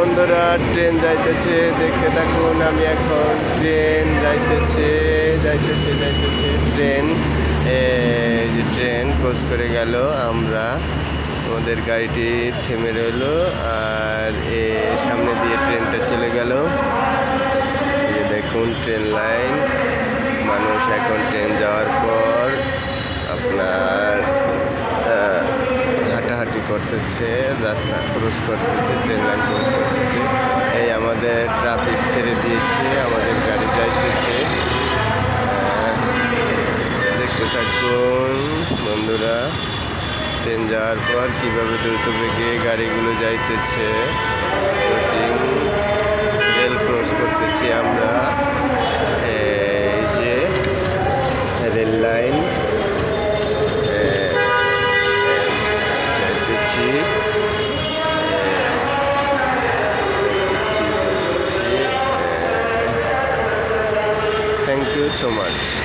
বন্ধুরা, ট্রেন যাইতেছে, দেখতে থাকুন, আমি এখন ট্রেন যাইতেছে যাইতেছে যাইতেছে, ট্রেন। যে ট্রেন ক্রস করে গেল, আমরা আমাদের গাড়িটি থেমে রইল, আর এ, সামনে দিয়ে ট্রেনটা চলে গেল। দেখুন, ট্রেন লাইন, মানুষ এখন ট্রেন যাওয়ার পর করতেছে, রাস্তা ক্রস করতেছে ট্রেন লাইন ক্রস করতেছে। এই আমাদের ট্রাফিক ছেড়ে দিয়েছে, আমাদের গাড়ি যাইতেছে। দেখতে থাকুন বন্ধুরা ট্রেন যাওয়ার পর কীভাবে দ্রুত বেগে গাড়িগুলো যাইতেছে। রেল ক্রস করতেছি আমরা। এই যে রেল লাইন যাইতেছি থ্যাংক ইউ সো মাচ